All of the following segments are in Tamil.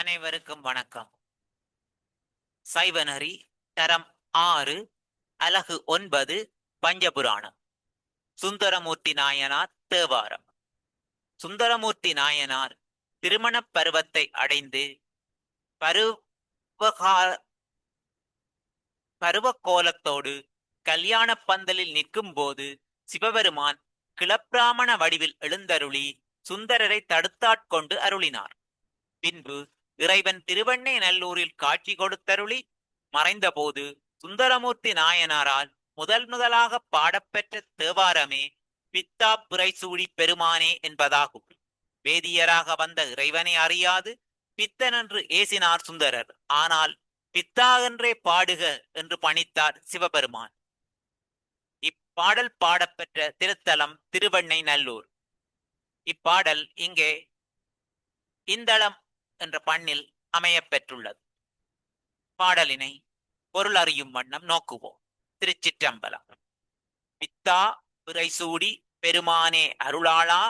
அனைவருக்கும் வணக்கம். சைவநெறி தரம் ஆறு அலகு ஒன்பது பஞ்சபுராணம். சுந்தரமூர்த்தி நாயனார் தேவாரம். சுந்தரமூர்த்தி நாயனார் திருமணப் பருவத்தை அடைந்து பருவகா பருவக்கோலத்தோடு கல்யாண பந்தலில் நிற்கும் போது சிவபெருமான் கிளப்பிராமண வடிவில் எழுந்தருளி சுந்தரரை தடுத்தாட்கொண்டு அருளினார். பின்பு இறைவன் திருவண்ணை நல்லூரில் காட்சி கொடுத்தருளி மறைந்தபோது சுந்தரமூர்த்தி நாயனாரால் முதல் முதலாக பாடப்பெற்ற தேவாரமே பித்தா புரைசூடி பெருமானே என்பதாகும். வேதியராக வந்த இறைவனை அறியாது பித்தனென்று ஏசினார் சுந்தரர். ஆனால் பித்தா என்றே பாடுக என்று பணித்தார் சிவபெருமான். இப்பாடல் பாடப்பெற்ற திருத்தலம் திருவண்ணை நல்லூர். இப்பாடல் இங்கே இந்தளம் என்ற பண்ணில் அமையப்பெற்றுள்ளது பாடலினை பொருள் அறியும் வண்ணம் நோக்குவோம். திருச்சிற்றம்பலம். வித்தா பிறைசூடி பெருமானே அருளாளா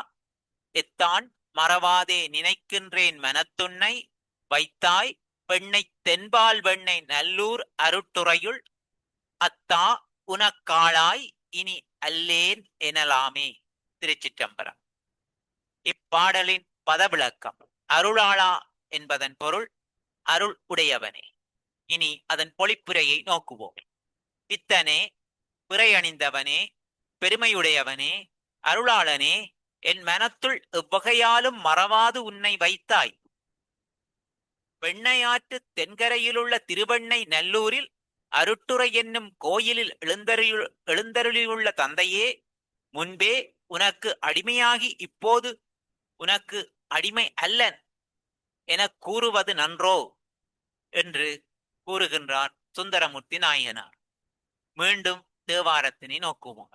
எத்தான் மறவாதே நினைக்கின்றேன் மனத்துன்னை வைத்தாய் பெண்ணை தென்பால் வெண்ணை நல்லூர் அருட்டுறையுள் அத்தா உனக்காளாய் இனி அல்லேன் எனலாமே. திருச்சிற்றம்பரம் இப்பாடலின் பதவிளக்கம் அருளாளா என்பதன் பொருள் அருள் உடையவனே. இனி அதன் பொழிப்புரையை நோக்குவோம். பித்தனே பிறையணிந்தவனே பெருமையுடையவனே அருளாளனே என் மனத்துள் எவ்வகையாலும் மறவாது உன்னை வைத்தாய். வெண்ணையாற்று தென்கரையிலுள்ள திருவெண்ணை நல்லூரில் அருட்டுறை என்னும் கோயிலில் எழுந்தருள் எழுந்தருளியுள்ள தந்தையே முன்பே உனக்கு அடிமையாகி இப்போது உனக்கு அடிமை அல்லன். எனக் கூறுவது நன்றோ? என்று கூறுகின்றார் சுந்தரமூர்த்தி நாயனார். மீண்டும் தேவாரத்தினை நோக்குவோம்.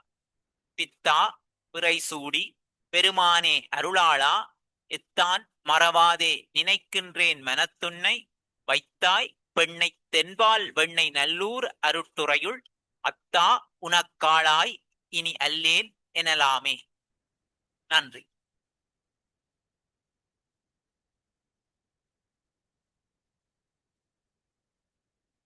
பித்தா பிறை சூடி பெருமானே அருளாளா இத்தான் மறவாதே நினைக்கின்றேன் மனத்துன்னை வைத்தாய் பெண்ணை தென்பால் வெண்ணை நல்லூர் அருட்டுறையுள் அத்தா உனக்காளாய் இனி அல்லேன் எனலாமே. நன்றி.